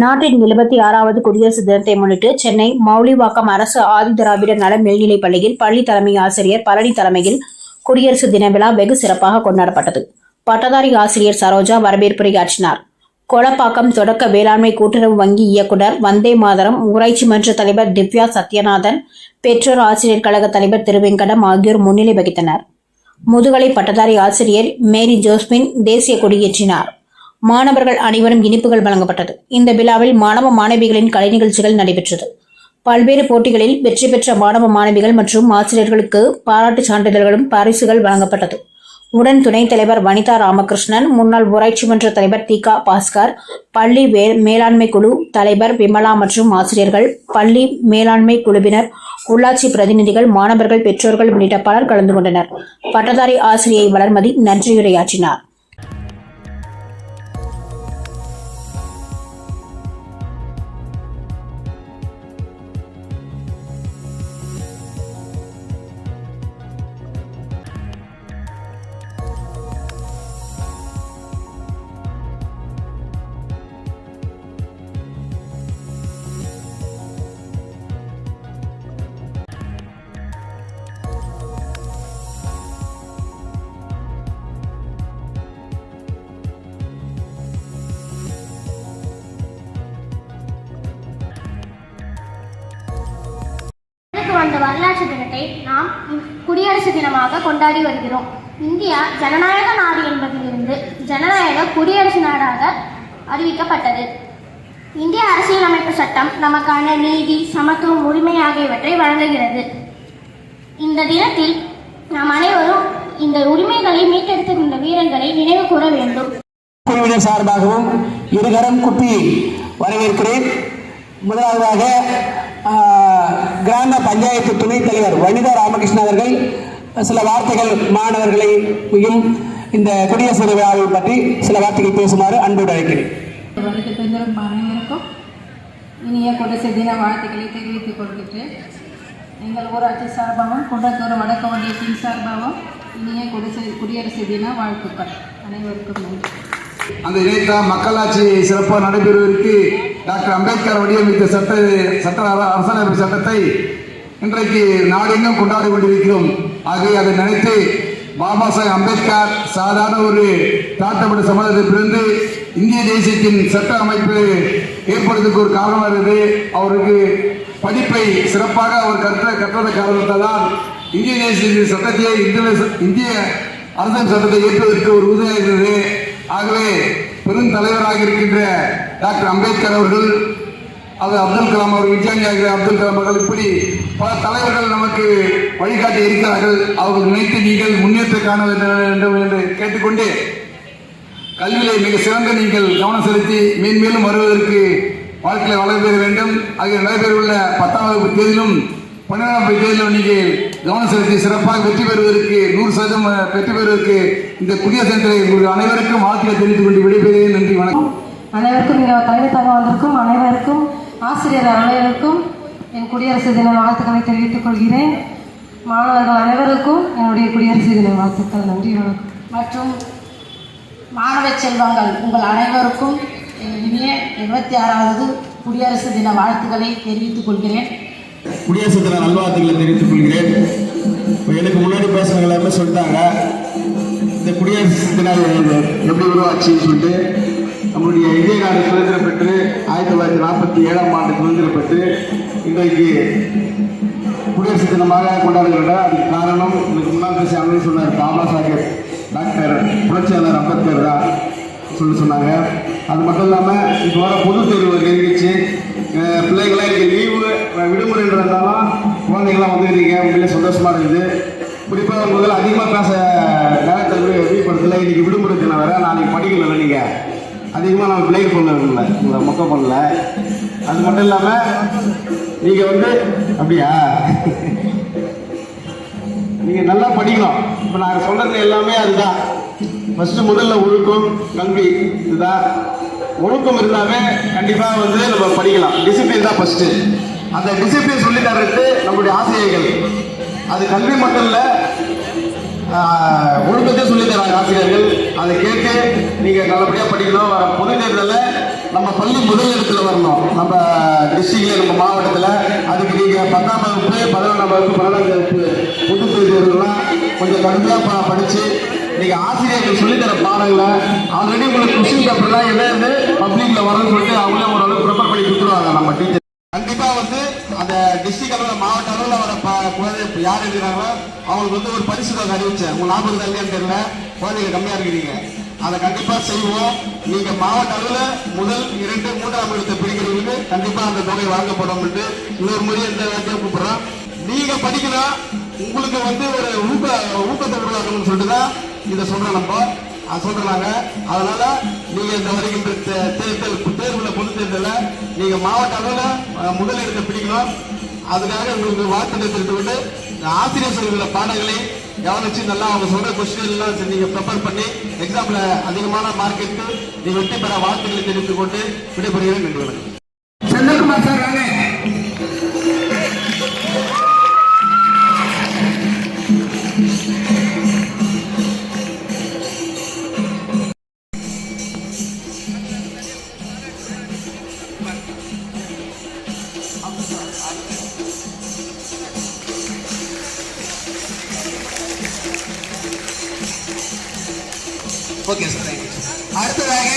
நாட்டின் எழுபத்தி ஆறாவது குடியரசு தினத்தை முன்னிட்டு சென்னை மௌலிவாக்கம் அரசு ஆதிதிராவிடர் நல மேல்நிலைப் பள்ளியில் பள்ளி தலைமை ஆசிரியர் பழனி தலைமையில் குடியரசு தின விழா வெகு சிறப்பாக கொண்டாடப்பட்டது. பட்டதாரி ஆசிரியர் சரோஜா வரவேற்புரையாற்றினார் கொளப்பாக்கம் தொடக்க வேளாண்மை கூட்டுறவு வங்கி இயக்குனர் வந்தே மாதரம் ஊராட்சி மன்ற தலைவர் திவ்யா சத்யநாதன் பெற்றோர் ஆசிரியர் கழக தலைவர் திருவெங்கடம் ஆகியோர் முன்னிலை வகித்தனர். முதுகலை பட்டதாரி ஆசிரியர் மேரி ஜோஸ்பின் தேசிய கொடியேற்றினார். மாணவர்கள் அனைவரும் இனிப்புகள் வழங்கப்பட்டது. இந்த விழாவில் மாணவ மாணவிகளின் கலை நிகழ்ச்சிகள் நடைபெற்றது. பல்வேறு போட்டிகளில் வெற்றி பெற்ற மாணவ மாணவிகள் மற்றும் ஆசிரியர்களுக்கு பாராட்டு சான்றிதழ்களும் பரிசுகள் வழங்கப்பட்டது. உடன் துணைத் தலைவர் வனிதா ராமகிருஷ்ணன் முன்னாள் ஊராட்சி மன்ற தலைவர் தீகா பாஸ்கர் பள்ளி மேலாண்மை குழு தலைவர் விமலா மற்றும் ஆசிரியர்கள் பள்ளி மேலாண்மை குழுவினர் உள்ளாட்சி பிரதிநிதிகள் மாணவர்கள் பெற்றோர்கள் உள்ளிட்ட பலர் கலந்து கொண்டனர். பட்டதாரி ஆசிரியை வளர்மதி நன்றியுரையாற்றினார். வந்த வரலாற்று தினத்தை நாம் குடியரசு தினமாக கொண்டாடி வருகிறோம். இந்தியா ஜனநாயக நாடு என்பதிலிருந்து ஜனநாயக குடியரசு நாடாக அறிவிக்கப்பட்டது. இந்திய அரசியலமைப்பு சட்டம் நமக்கான நீதி சமத்துவம் உரிமை ஆகியவற்றை வழங்குகிறது. இந்த தினத்தில் நாம் அனைவரும் இந்த உரிமைகளை மீட்டெடுத்துக்கொண்ட வீரர்களை நினைவு கூற வேண்டும். குழுவினர் சார்பாகவும் இருகரம் குப்பி வரவேற்கிறேன். முதலாவதாக கிராம பஞ்சாயத்து துணைத் தலைவர் வனிதா ராமகிருஷ்ணன் அவர்கள் சில வார்த்தைகள் மாணவர்களையும் இந்த குடியரசு விழாவை பற்றி சில வார்த்தைகள் பேசுமாறு அன்போடு அழைக்கிறேன். இனிய குடிசை தின வாழ்த்துக்களை தெரிவித்துக் கொள்கின்றேன். எங்கள் ஊராட்சி சார்பாகவும் குன்றத்தூர் வடக்கு ஒன்றியத்தின் சார்பாகவும் இனிய குடிசை குடியரசு தின வாழ்த்துக்கள். அனைவருக்கும் நன்றி. அந்த இணைத்த மக்களாட்சி சிறப்பாக நடைபெறுவதற்கு டாக்டர் அம்பேத்கர் வடிவமைத்த சட்ட சட்ட அரசியலமைப்பு சட்டத்தை இன்றைக்கு நாடெங்கும் கொண்டாடி கொண்டிருக்கிறோம். ஆகவே அதை நினைத்து பாபா சாஹேப் அம்பேத்கர் சாதாரண ஒரு தாழ்த்தப்பட்ட சமுதாயத்தில் பிறந்து இந்திய தேசியத்தின் சட்ட அமைப்பு ஏற்படுறதுக்கு ஒரு காரணமாக இருந்தது. அவருக்கு படிப்பை சிறப்பாக அவர் கற்ற கற்றத காரணத்தால் தான் இந்திய தேசியத்தின் சட்டத்தையே இந்திய இந்திய அரசியல் சட்டத்தை ஏற்பதற்கு ஒரு உதவியாக இருந்தது. ஆகவே பெருந்தலைவராக இருக்கின்ற டாக்டர் அம்பேத்கர் அவர்கள் அது அப்துல் கலாம் அவர் விஞ்ஞானி அப்துல் கலாம் அவர்கள் இப்படி பல தலைவர்கள் நமக்கு வழிகாட்டி இருக்கிறார்கள். அவர்கள் நினைத்து நீங்கள் முன்னேற்ற காண வேண்டும் என்று கேட்டுக்கொண்டு கல்வியிலே மிக சிறந்த நீங்கள் கவனம் செலுத்தி மேன்மேலும் வருவதற்கு வாழ்க்கையில் வளர பெற வேண்டும். ஆகிய நடைபெறவுள்ள பத்தாம் வகுப்பு தேதியிலும் பன்னிரெண்டாம் வகுப்பு தேதியிலும் நீங்கள் கவனம் செலுத்தி சிறப்பாக வெற்றி பெறுவதற்கு நூறு சதவீதம் வெற்றி பெறுவதற்கு இந்த புதிய தினத்தை உங்கள் அனைவருக்கும் வாழ்க்கையை தெரிவித்துக் கொண்டு விடைபெறுகிறேன். நன்றி வணக்கம். அனைவருக்கும் இங்கே தலைமை தங்க வந்திருக்கும் அனைவருக்கும் ஆசிரியர் அனைவருக்கும் என் குடியரசு தின வாழ்த்துக்களை தெரிவித்துக் கொள்கிறேன். மாணவர்கள் அனைவருக்கும் என்னுடைய குடியரசு தின வாழ்த்துக்கள் நன்றி வணக்கம். மற்றும் மாணவ செல்வங்கள் உங்கள் அனைவருக்கும் இனிய இருபத்தி ஆறாவது குடியரசு தின வாழ்த்துக்களை தெரிவித்துக் கொள்கிறேன். குடியரசு தின நல்வாழ்த்துக்களை தெரிவித்துக் கொள்கிறேன். இப்போ எனக்கு முன்னாடி பேசுனவங்க எல்லாருமே சொல்லிட்டாங்க இந்த குடியரசு தினம் எப்படி உருவாச்சுன்னு சொல்லிட்டு நம்முடைய இதே நாடு சுதந்திரம் பெற்று ஆயிரத்தி தொள்ளாயிரத்தி நாற்பத்தி ஏழாம் ஆண்டு சுதந்திரம் பெற்று இன்றைக்கு குடியரசு தினமாக கொண்டாடுகிறோம் அதுக்கு காரணம் இதுக்கு முன்னாள் பேசிய சொன்னார் பாபா சாஹேப் டாக்டர் புரட்சியாளர் அம்பேத்கர் தான் சொல்லி சொன்னாங்க. அது மட்டும் இல்லாமல் இப்போ வர பொது தேர்வு நெருங்கிச்சு அஹ் இன்றைக்கி லீவு விடுமுறைன்ற இருந்தாலும் குழந்தைங்களாம் வந்துருக்கீங்க உண்மையிலே சந்தோஷமாக இருக்குது. குறிப்பாக முதல்ல அதிகமாக பேச நேரத்தில் வெளிப்படுத்தல. இன்றைக்கி விடுமுறை தினம் வேறு நாளைக்கு படிக்கல நீங்கள் அதிகமாக நம்ம பிளேக் பண்ணல உங்களை மொக்க பண்ணல அது மட்டும் இல்லாமல் நீங்கள் வந்து அப்படியா? நீங்கள் நல்லா படிக்கணும். இப்போ நாங்கள் சொல்கிறது எல்லாமே அதுதான். ஃபஸ்ட்டு முதல்ல ஒழுக்கம் கல்வி இதுதான். ஒழுக்கம் இருந்தாவே கண்டிப்பாக வந்து நம்ம படிக்கலாம். டிசிப்ளின் தான் ஃபஸ்ட்டு அந்த டிசிப்ளின் சொல்லி தர்றது நம்மளுடைய ஆசிரியர்கள். அது கல்வி மட்டும் இல்லை ஒழுக்கத்தை ஒழுக்கத்தையும் சொல்லி தராங்க ஆசிரியர்கள். அதை கேட்டு நீங்கள் நல்லபடியாக படிக்கணும். வர பொது தேர்தலில் நம்ம பள்ளி முதல் இடத்துல வரணும். நம்ம டிஸ்ட்ரிக்ட்ல நம்ம மாவட்டத்தில். அதுக்கு நீங்கள் பத்தாம் வகுப்பு பதினொன்றாம் வகுப்பு பன்னெண்டாம் வகுப்பு பொது தேர்வுகள்லாம் கொஞ்சம் கடுமையாக படித்து நீங்கள் ஆசிரியர்கள் சொல்லித்தர பாடங்களை ஆல்ரெடி உங்களுக்கு கொஸ்டின் பேப்பர்லாம் என்னது பப்ளிக்கில் வரணும்னு சொல்லிட்டு அவங்களே ஓரளவுக்கு ப்ரிப்பேர் பண்ணி கொடுத்துருவாங்க நம்ம டீச்சர் கண்டிப்பா வந்து அந்த டிஸ்ட்ரிக்ட் அளவில் மாவட்ட அளவில் வர ப- குழந்தை யார் இருக்கிறாங்களோ அவங்களுக்கு வந்து ஒரு பரிசு தொகை அறிவிச்சேன் உங்கள் ஞாபகம் இல்லையான்னு தெரியல. குழந்தைங்க கம்மியா இருக்கிறீங்க. அதை கண்டிப்பா செய்வோம். நீங்க மாவட்ட அளவில் முதல் இரண்டு மூன்றாம் இடத்தை பிடிக்கிறவங்களுக்கு கண்டிப்பா அந்த தொகை வழங்கப்படும் இன்னொரு முறை இந்த வார்த்தையை கூப்பிடுறோம். நீங்க படிக்கணும். உங்களுக்கு வந்து ஒரு ஊக்க ஊக்கத்தை உருவாக்கணும்னு சொல்லிட்டு தான் இதை சொல்றோம் நம்ம. சொல்றாங்க. அதனால நீங்க இந்த வருகின்ற தேர்தல் தேர்வுல பொது தேர்தல நீங்க மாவட்ட அளவில் முதலிடத்தை பிடிக்கணும். அதுக்காக உங்களுக்கு வாழ்த்துக்களை தெரிவித்து கொண்டு ஆசிரியர் சொல்கிற பாடங்களை கவனிச்சு நல்லா அவங்க சொல்ற கொஸ்டின் எல்லாம் சரி நீங்க ப்ரிப்பேர் பண்ணி எக்ஸாம்ல அதிகமான மார்க் எடுத்து நீங்க வெற்றி பெற வாழ்த்துக்களை தெரிவித்துக் கொண்டு விடைபெறுகிறேன். நன்றி வணக்கம். Senthilkumar sir okay sir. அடுத்ததாக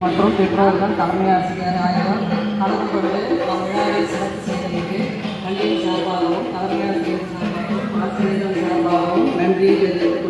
மற்றும் பெற்றோர்கள் தலைமை ஆசிரியர் ஆகியோர் கலந்து கொண்டு தமிழ்நாடு சிறப்பு சட்டத்திற்கு கல்வியின் சார்பாகவும் தலைமை ஆசிரியர் சார்பாகவும் நன்றியை தெரிவித்துக்